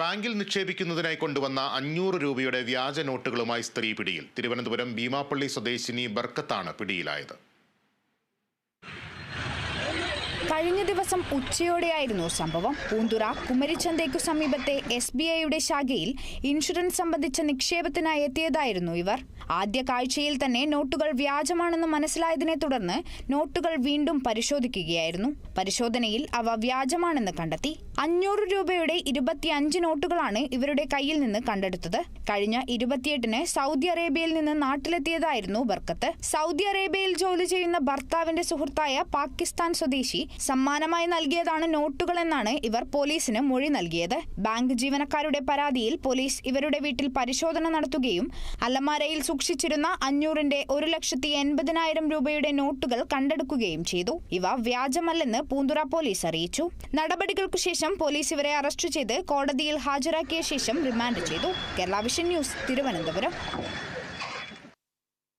ബാങ്കിൽ നിക്ഷേപിക്കുന്നതിനായി കൊണ്ടുവന്ന അഞ്ഞൂറ് രൂപയുടെ വ്യാജ നോട്ടുകളുമായി സ്ത്രീ പിടിയിൽ. തിരുവനന്തപുരം ഭീമാപ്പള്ളി സ്വദേശിനി ബർക്കത്താണ് പിടിയിലായത്. കഴിഞ്ഞ ദിവസം ഉച്ചയോടെയായിരുന്നു സംഭവം. പൂന്തുറ കുമരിച്ചന്തയ്ക്കു സമീപത്തെ എസ് ബി ഐയുടെ ശാഖയിൽ ഇൻഷുറൻസ് സംബന്ധിച്ച നിക്ഷേപത്തിനായി എത്തിയതായിരുന്നു ഇവർ. ആദ്യ കാഴ്ചയിൽ തന്നെ നോട്ടുകൾ വ്യാജമാണെന്ന് മനസ്സിലായതിനെ തുടർന്ന് നോട്ടുകൾ വീണ്ടും പരിശോധിക്കുകയായിരുന്നു. പരിശോധനയിൽ അവ വ്യാജമാണെന്ന് കണ്ടെത്തി. അഞ്ഞൂറ് രൂപയുടെ ഇരുപത്തിയഞ്ച് നോട്ടുകളാണ് ഇവരുടെ കയ്യിൽ നിന്ന് കണ്ടെടുത്തത്. കഴിഞ്ഞ ഇരുപത്തിയെട്ടിന് സൗദി അറേബ്യയിൽ നിന്ന് നാട്ടിലെത്തിയതായിരുന്നു ബർക്കത്ത്. സൗദി അറേബ്യയിൽ ജോലി ചെയ്യുന്ന ഭർത്താവിന്റെ സുഹൃത്തായ പാകിസ്ഥാൻ സ്വദേശി സമ്മാനമായി നൽകിയതാണ് നോട്ടുകളെന്നാണ് ഇവർ പോലീസിന് മൊഴി നൽകിയത്. ബാങ്ക് ജീവനക്കാരുടെ പരാതിയിൽ പോലീസ് ഇവരുടെ വീട്ടിൽ പരിശോധന നടത്തുകയും അലമാരയിൽ സൂക്ഷിച്ചിരുന്ന അഞ്ഞൂറിന്റെ ഒരു ലക്ഷത്തി എൺപതിനായിരം രൂപയുടെ നോട്ടുകൾ കണ്ടെടുക്കുകയും ചെയ്തു. ഇവ വ്യാജമല്ലെന്ന് പൂന്തുറ പോലീസ് അറിയിച്ചു. നടപടികൾക്കു ശേഷം പോലീസ് ഇവരെ അറസ്റ്റ് ചെയ്ത് കോടതിയിൽ ഹാജരാക്കിയ ശേഷം റിമാൻഡ് ചെയ്തു. Kerala vision news Thiruvananthapuram.